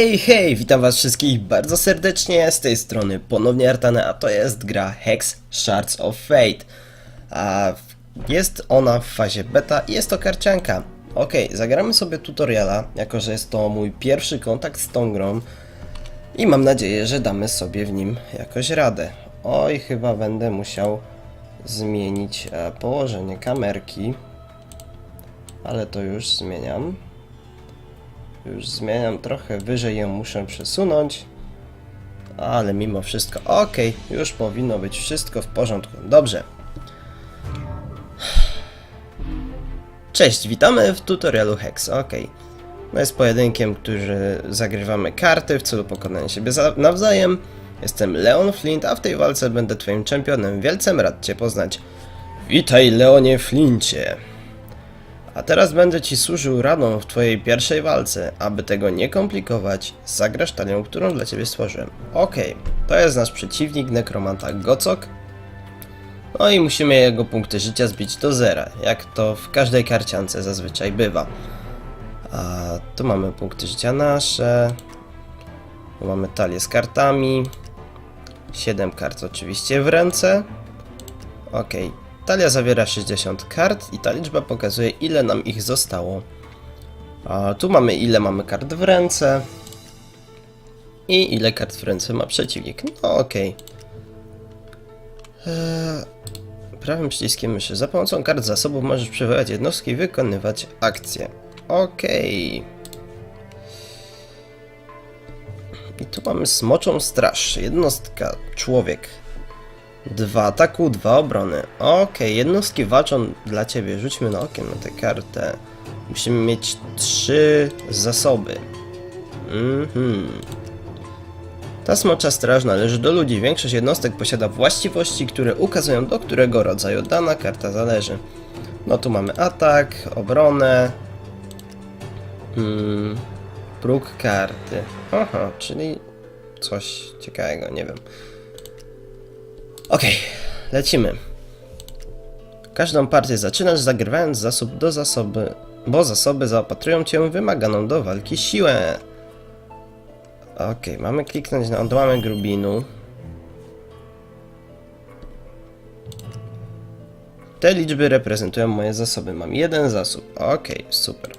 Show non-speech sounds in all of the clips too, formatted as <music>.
Hej, hej, witam was wszystkich bardzo serdecznie, z tej strony ponownie Artane, a to jest gra Hex Shards of Fate. A jest ona w fazie beta i jest to karcianka. Okej, zagramy sobie tutoriala, jako że jest to mój pierwszy kontakt z tą grą i mam nadzieję, że damy sobie w nim jakoś radę. Oj, chyba będę musiał zmienić e, położenie kamerki, ale to już zmieniam. Już zmieniam trochę wyżej, ją muszę przesunąć. Ale mimo wszystko, ok, już powinno być wszystko w porządku. Dobrze. Cześć, witamy w tutorialu Hex, ok. No jest pojedynkiem, który zagrywamy karty w celu pokonania siebie za- nawzajem. Jestem Leon Flint, a w tej walce będę twoim czempionem. Wielce rad cię poznać. Witaj Leonie Flincie. A teraz będę ci służył radą w twojej pierwszej walce. Aby tego nie komplikować, zagrasz talią, którą dla ciebie stworzyłem. Okej, to jest nasz przeciwnik, nekromanta Gocok. No i musimy jego punkty życia zbić do zera, jak to w każdej karciance zazwyczaj bywa. A tu mamy punkty życia nasze. Tu mamy talię z kartami. 7 kart oczywiście w ręce. Okej, talia zawiera 60 kart i ta liczba pokazuje ile nam ich zostało. A tu mamy ile mamy kart w ręce i ile kart w ręce ma przeciwnik. No okej. Eee, Prawym przyciskiem myszy. Za pomocą kart zasobów możesz przywołać jednostki i wykonywać akcje. Okej. I tu mamy smoczą straż. Jednostka, człowiek. Dwa ataku, dwa obrony. Okej, jednostki walczą dla ciebie. Rzućmy na okiem na tę kartę. Musimy mieć trzy zasoby. Mhm. Ta smocza straż należy do ludzi. Większość jednostek posiada właściwości, które ukazują do którego rodzaju dana karta zależy. No tu mamy atak, obronę, mm, próg karty. Aha, czyli coś ciekawego, nie wiem. Okej, lecimy. Każdą partię zaczynasz zagrywając zasób do zasoby, bo zasoby zaopatrują cię wymaganą do walki siłę. Okej, mamy kliknąć na odłamek rubinu. Te liczby reprezentują moje zasoby. Mam jeden zasób. Okej, super.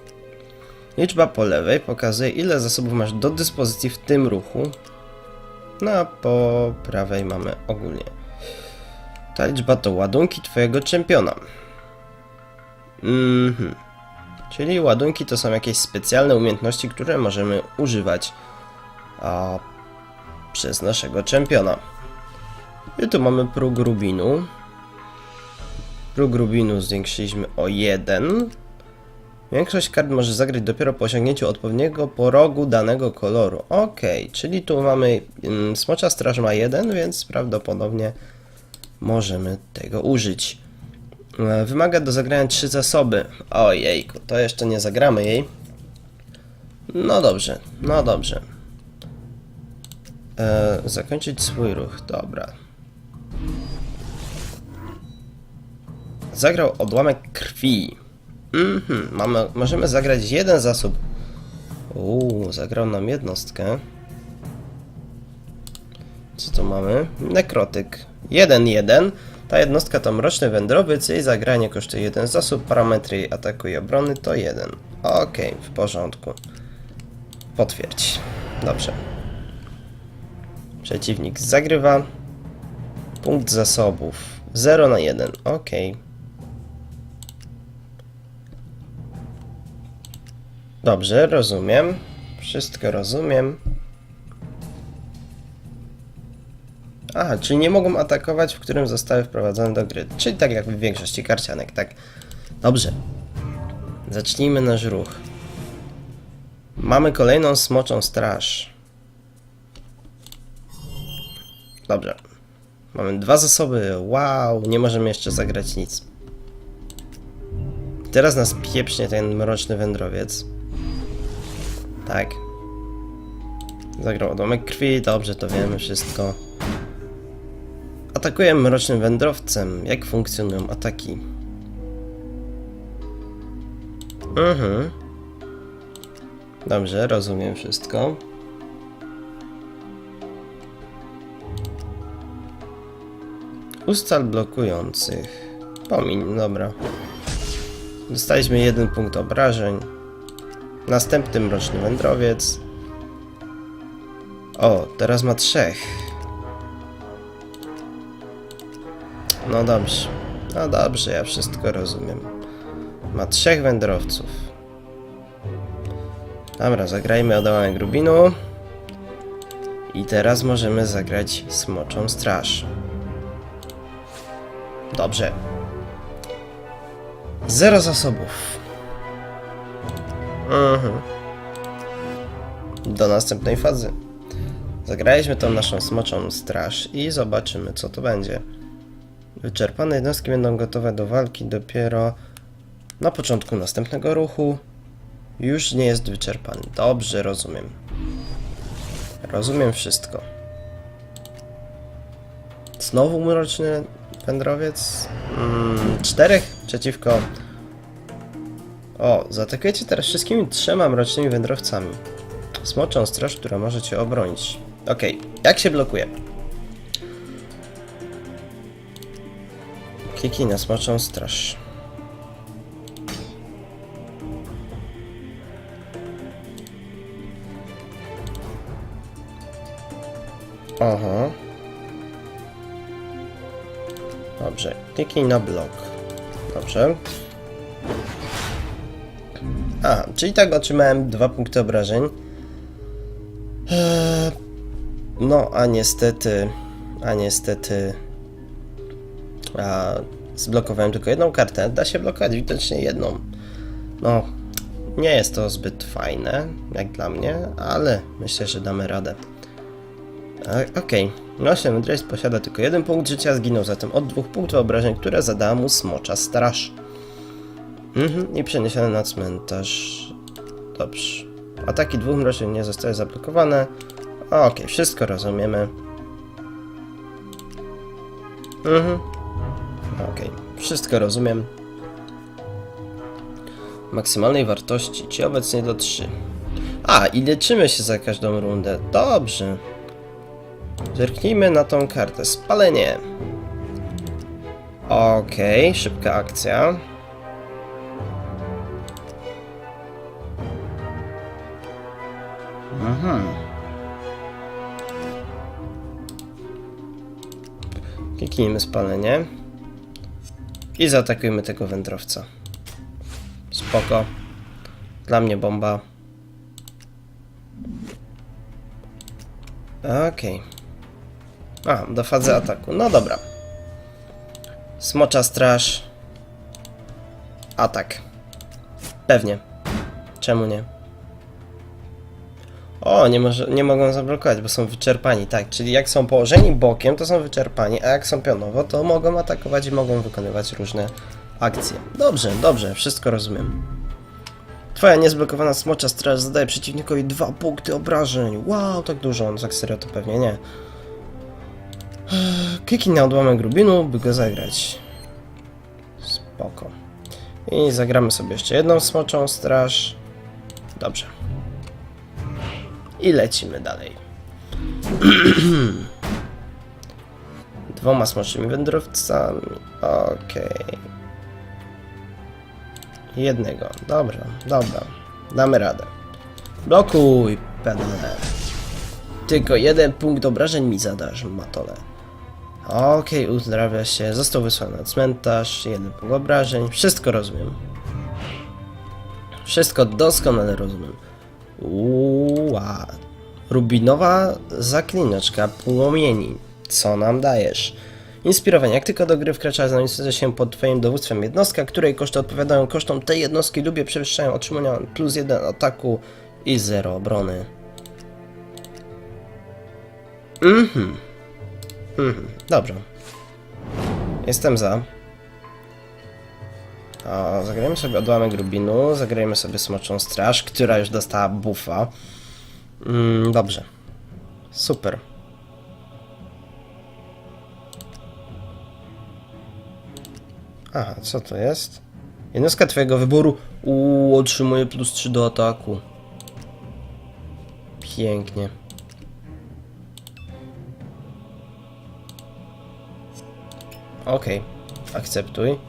Liczba po lewej pokazuje ile zasobów masz do dyspozycji w tym ruchu. No a po prawej mamy ogólnie. Ta liczba to ładunki twojego czempiona. Mhm. Czyli ładunki to są jakieś specjalne umiejętności, które możemy używać a, przez naszego czempiona. I tu mamy próg rubinu. Próg rubinu zwiększyliśmy o 1. Większość kart może zagrać dopiero po osiągnięciu odpowiedniego porogu danego koloru. Ok, czyli tu mamy. Mm, smocza straż ma 1, więc prawdopodobnie możemy tego użyć. E, Wymaga do zagrania trzy zasoby. Ojejku, to jeszcze nie zagramy jej. No dobrze, no dobrze. E, zakończyć swój ruch, dobra. Zagrał odłamek krwi. Mhm, mamy, możemy zagrać jeden zasób. Uuu, zagrał nam jednostkę. Co tu mamy? Nekrotyk. 1-1. Ta jednostka to mroczny wędrowiec. Jej zagranie kosztuje jeden zasób. Parametry jej ataku i obrony to 1. Okej, w porządku. Potwierdź. Dobrze. Przeciwnik zagrywa. Punkt zasobów 0 na 1. Ok. Dobrze, rozumiem. Wszystko rozumiem. Aha, czyli nie mogą atakować, w którym zostały wprowadzone do gry. Czyli tak jak w większości karcianek, tak? Dobrze. Zacznijmy nasz ruch. Mamy kolejną smoczą straż. Dobrze. Mamy dwa zasoby. Wow, nie możemy jeszcze zagrać nic. Teraz nas pieprznie ten mroczny wędrowiec. Tak. Zagrał odłamek krwi, dobrze, to wiemy wszystko. Atakuję mrocznym wędrowcem. Jak funkcjonują ataki? Mhm. Dobrze, rozumiem wszystko. Ustal blokujących. Pomin. dobra. Dostaliśmy jeden punkt obrażeń. Następny mroczny wędrowiec. O, teraz ma trzech. No dobrze. No dobrze, ja wszystko rozumiem. Ma trzech wędrowców. Dobra, zagrajmy odołanek Rubinu. I teraz możemy zagrać Smoczą Straż. Dobrze. Zero zasobów. Mhm. Do następnej fazy. Zagraliśmy tą naszą Smoczą Straż i zobaczymy co to będzie. Wyczerpane jednostki będą gotowe do walki dopiero na początku następnego ruchu. Już nie jest wyczerpany. Dobrze, rozumiem. Rozumiem wszystko. Znowu mroczny wędrowiec? Mm, czterech przeciwko... O, zaatakujecie teraz wszystkimi trzema mrocznymi wędrowcami. Smoczą straż, która może cię obronić. Okej, jak się blokuje? Kiki na smoczą straż. Aha. Dobrze, kliknij na blok. Dobrze. A, czyli tak otrzymałem dwa punkty obrażeń. Eee, no, a niestety, a niestety, a zblokowałem tylko jedną kartę. Da się blokować widocznie jedną. No, nie jest to zbyt fajne, jak dla mnie, ale myślę, że damy radę. Okej, okay. Mędrzec posiada tylko jeden punkt życia, zginął zatem od dwóch punktów obrażeń, które zadała mu smocza straż. Mhm, i przeniesiony na cmentarz. Dobrze. Ataki dwóch mrocznych nie zostały zablokowane. Okej, wszystko rozumiemy. Mhm. Okej, wszystko rozumiem. Maksymalnej wartości, ci obecnie do 3. A, i leczymy się za każdą rundę. Dobrze. Zerknijmy na tą kartę. Spalenie. Okej, szybka akcja. Mhm. Kliknijmy spalenie. I zaatakujmy tego wędrowca. Spoko. Dla mnie bomba. Okej. A, do fazy ataku. No dobra. Smocza straż. Atak. Pewnie. Czemu nie? O, nie, może, nie mogą zablokować, bo są wyczerpani, tak. Czyli jak są położeni bokiem, to są wyczerpani, a jak są pionowo, to mogą atakować i mogą wykonywać różne akcje. Dobrze, dobrze, wszystko rozumiem. Twoja niezblokowana smocza straż zadaje przeciwnikowi dwa punkty obrażeń. Wow, tak dużo, on tak serio to pewnie nie. Kliknij na odłamek rubinu, by go zagrać. Spoko. I zagramy sobie jeszcze jedną smoczą straż. Dobrze. I lecimy dalej. <clears throat> Dwoma smoczymi wędrowcami. Okej. Jednego. Dobra, dobra. Damy radę. Blokuj, pedale. Tylko jeden punkt obrażeń mi zadasz, matole. Okej, uzdrawia się. Został wysłany na cmentarz. Jeden punkt obrażeń. Wszystko rozumiem. Wszystko doskonale rozumiem. Uła. Rubinowa zaklinaczka płomieni. Co nam dajesz? Inspirowanie. Jak tylko do gry wkracza znajdująca się pod twoim dowództwem jednostka, której koszty odpowiadają kosztom tej jednostki lub je przewyższają otrzymania plus 1 ataku i 0 obrony. Mhm. Mhm. Dobrze. Jestem za. O, zagrajmy sobie odłamek Rubinu, zagrajmy sobie Smoczą Straż, która już dostała buffa. Mm, dobrze. Super. Aha, co to jest? Jednostka twojego wyboru Uuu, otrzymuje plus 3 do ataku. Pięknie. Okej, akceptuj.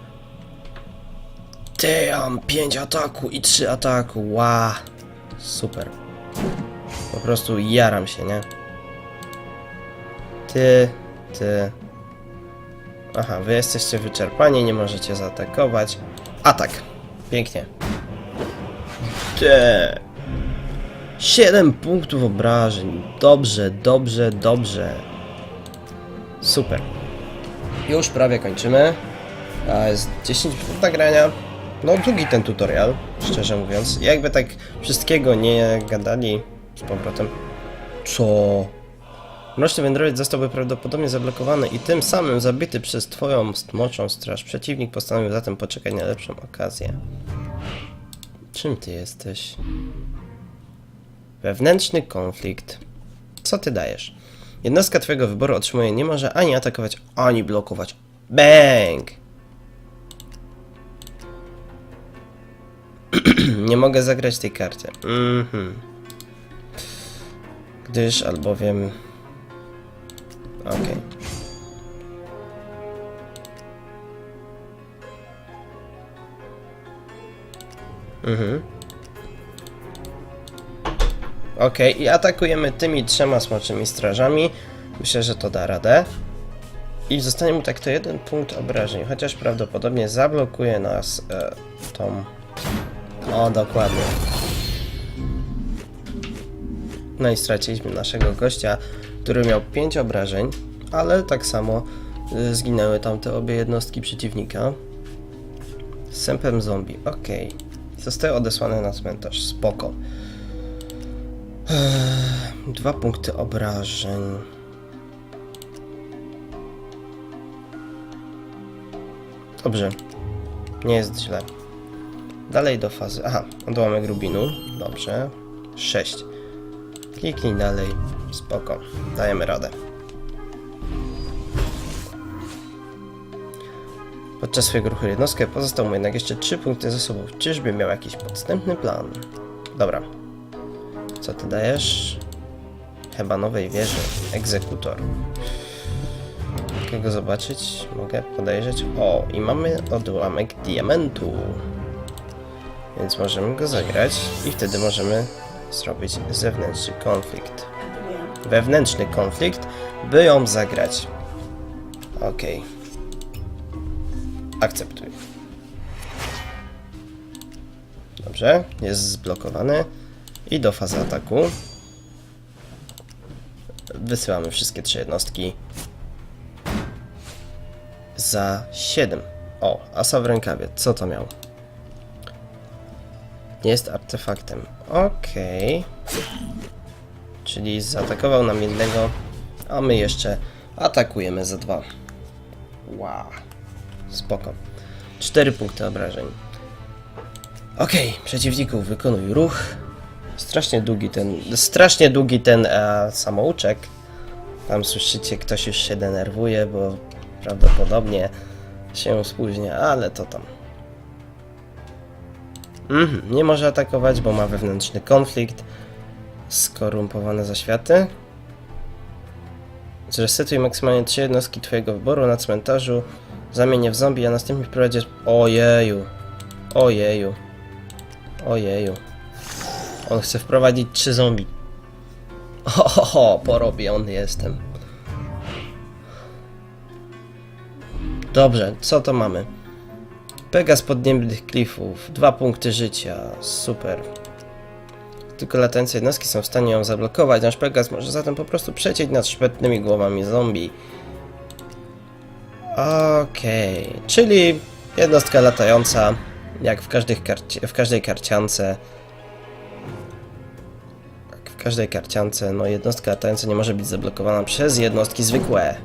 Ty, ja mam 5 ataku i 3 ataku, ła. Super. Po prostu jaram się, nie? Ty, ty. Aha, wy jesteście wyczerpani, nie możecie zaatakować. Atak. Pięknie. Ty. 7 punktów obrażeń. Dobrze, dobrze, dobrze. Super. Już prawie kończymy. A jest 10 minut nagrania. No długi ten tutorial, szczerze mówiąc. Jakby tak wszystkiego nie gadali z powrotem. Co? Mroczny wędrowiec zostałby prawdopodobnie zablokowany i tym samym zabity przez twoją smoczą straż. Przeciwnik postanowił zatem poczekać na lepszą okazję. Czym ty jesteś? Wewnętrzny konflikt. Co ty dajesz? Jednostka twojego wyboru otrzymuje nie może ani atakować, ani blokować. Bang! Nie mogę zagrać tej karty. Mhm. Gdyż albowiem... Okej. Mhm. Okej, i atakujemy tymi trzema smoczymi strażami. Myślę, że to da radę. I zostanie mu tak to jeden punkt obrażeń, chociaż prawdopodobnie zablokuje nas e, tą... O, dokładnie. No i straciliśmy naszego gościa, który miał 5 obrażeń, ale tak samo y, zginęły tamte obie jednostki przeciwnika. Sępem zombie, okej. Zostały odesłane na cmentarz, spoko. Dwa punkty obrażeń. Dobrze. Nie jest źle. Dalej do fazy. Aha, odłamek rubinu. Dobrze. 6. Kliknij dalej. Spoko. Dajemy radę. Podczas swojego ruchu jednostkę pozostał mu jednak jeszcze 3 punkty zasobów. Czyżby miał jakiś podstępny plan? Dobra. Co ty dajesz? Chyba nowej wieży. Egzekutor. Kogo zobaczyć? Mogę podejrzeć. O, i mamy odłamek diamentu. Więc możemy go zagrać i wtedy możemy zrobić zewnętrzny konflikt. Wewnętrzny konflikt, by ją zagrać. Okej. Akceptuj. Dobrze, jest zblokowany. I do fazy ataku. Wysyłamy wszystkie trzy jednostki. Za 7. O, asa w rękawie. Co to miał? Jest artefaktem. Okej. Czyli zaatakował nam jednego, a my jeszcze atakujemy za dwa. Wow. Spoko. 4 punkty obrażeń. Okej, przeciwników wykonuj ruch. Strasznie długi ten, strasznie długi ten e, samouczek. Tam słyszycie, ktoś już się denerwuje, bo prawdopodobnie się spóźnia, ale to tam. Mhm, nie może atakować, bo ma wewnętrzny konflikt. Skorumpowane zaświaty. Zresetuj maksymalnie 3 jednostki twojego wyboru na cmentarzu. Zamienię w zombie, a następnie wprowadzisz... Ojeju. Ojeju. Ojeju. On chce wprowadzić 3 zombie. <laughs> Ohoho, porobiony jestem. Dobrze, co to mamy? Pega z podniebnych klifów, dwa punkty życia, super. Tylko latające jednostki są w stanie ją zablokować, nasz Pegas może zatem po prostu przecieć nad szpetnymi głowami zombie. Okej, czyli jednostka latająca, jak w, każdej w każdej karciance. Jak w każdej karciance, no jednostka latająca nie może być zablokowana przez jednostki zwykłe.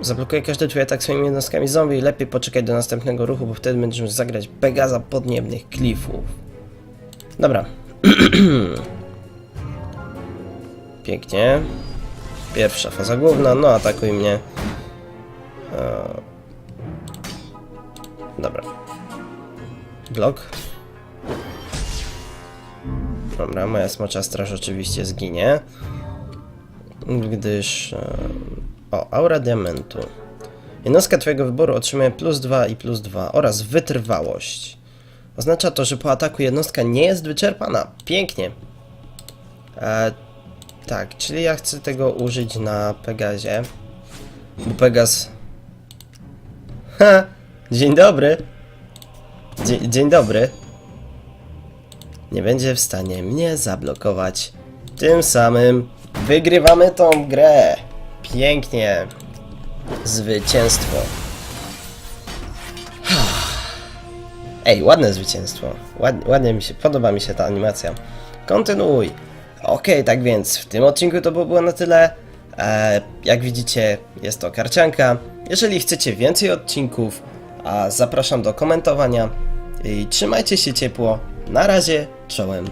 Zablokuje każdy twój atak swoimi jednostkami zombie. Lepiej poczekać do następnego ruchu, bo wtedy będziesz mógł zagrać Pegaza podniebnych klifów. Dobra. <clears throat> Pięknie. Pierwsza faza główna, no atakuj mnie. E, Dobra. Blok. Dobra, moja smocza straż oczywiście zginie. Gdyż... O, aura diamentu. Jednostka Twojego wyboru otrzymuje plus 2 i plus 2 oraz wytrwałość. Oznacza to, że po ataku jednostka nie jest wyczerpana. Pięknie. E, tak, czyli ja chcę tego użyć na Pegazie. Bo Pegas. <laughs> Ha! Dzień dobry. Dzień dobry. Nie będzie w stanie mnie zablokować. Tym samym wygrywamy tą grę. Pięknie. Zwycięstwo. <sighs> Ej, ładne zwycięstwo. Ład, ładnie mi się, podoba mi się ta animacja. Kontynuuj. Okej, tak więc w tym odcinku to by było na tyle. E, jak widzicie, jest to karcianka. Jeżeli chcecie więcej odcinków, zapraszam do komentowania. I trzymajcie się ciepło. Na razie, czołem.